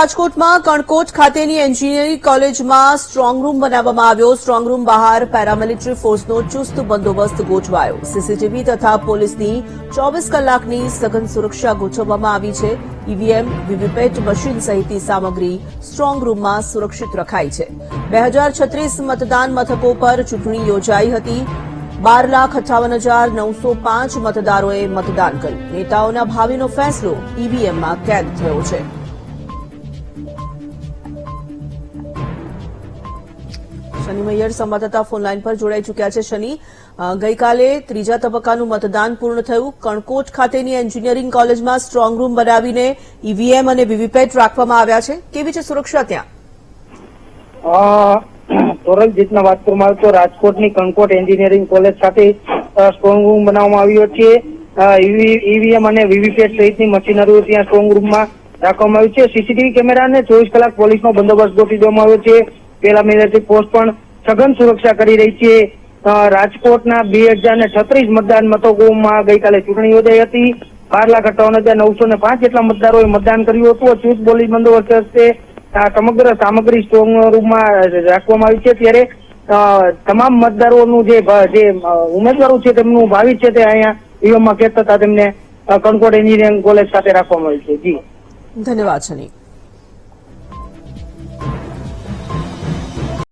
રાજકોટમાં કણકોટ ખાતેની એન્જિનિયરિંગ કોલેજમાં સ્ટ્રોંગ રૂમ બનાવવામાં આવ્યો. સ્ટ્રોંગ રૂમ બહાર પેરામિલિટરી ફોર્સનો ચુસ્ત બંદોબસ્ત ગોઠવાયો. સીસીટીવી તથા પોલીસની ચોવીસ કલાકની સઘન સુરક્ષા ગોઠવવામાં આવી છે. ઈવીએમ, વીવીપેટ મશીન સહિતની સામગ્રી સ્ટ્રોંગ રૂમમાં સુરક્ષિત રખાઈ છે. બે હજાર છત્રીસ મતદાન મથકો પર ચૂંટણી યોજાઈ હતી. બાર લાખ અઠ્ઠાવન હજાર નવસો પાંચ મતદારોએ મતદાન કર્યું. નેતાઓના ભાવિનો ફેસલો ઈવીએમમાં કેદ થયો છે. શનિ મૈયર સંવાદદાતા ફોનલાઈન પર જોડાઈ ચૂક્યા છે શનિ. ગઈકાલે ત્રીજા તબક્કાનું મતદાન પૂર્ણ થયું. કણકોટ ખાતેની એન્જિનિયરિંગ કોલેજમાં સ્ટ્રોંગ બનાવીને ઈવીએમ અને વીવીપેટ રાખવામાં આવ્યા છે. કેવી છે સુરક્ષા ત્યાં? તોરલ જીતના વાત કરવામાં આવે તો રાજકોટની કણકોટ એન્જિનિયરિંગ કોલેજ ખાતે સ્ટ્રોંગ રૂમ બનાવવામાં આવ્યો છે. ઈવીએમ અને વીવીપેટ સહિતની મશીનરીઓ ત્યાં સ્ટ્રોંગ રૂમમાં રાખવામાં આવી છે. સીસીટીવી કેમેરા અને ચોવીસ કલાક પોલીસનો બંદોબસ્ત ગોઠવી દેવામાં આવ્યો છે. પેલા મિલિટરી પોસ્ટ પણ સઘન સુરક્ષા કરી રહી છે. રાજકોટના બે હજાર ને છત્રીસ મતદાન મથકોમાં ગઈકાલે ચૂંટણી યોજાઈ હતી. બાર લાખ અઠાવન હજાર નવસો ને પાંચ જેટલા મતદારોએ મતદાન કર્યું હતું. ચૂંટ પોલીસ બંદોબસ્ત હસ્તે સમગ્ર સામગ્રી સ્ટ્રોંગ રૂમમાં રાખવામાં આવી છે. ત્યારે તમામ મતદારોનું જે જે ઉમેદવારો છે તેમનું ભાવિ છે તે અહીંયા ઈવીએમમાં કેદ થતા તેમને કણકોટ એન્જિનિયરિંગ કોલેજ ખાતે રાખવામાં આવ્યું છે. જી. ધન્યવાદ શનિ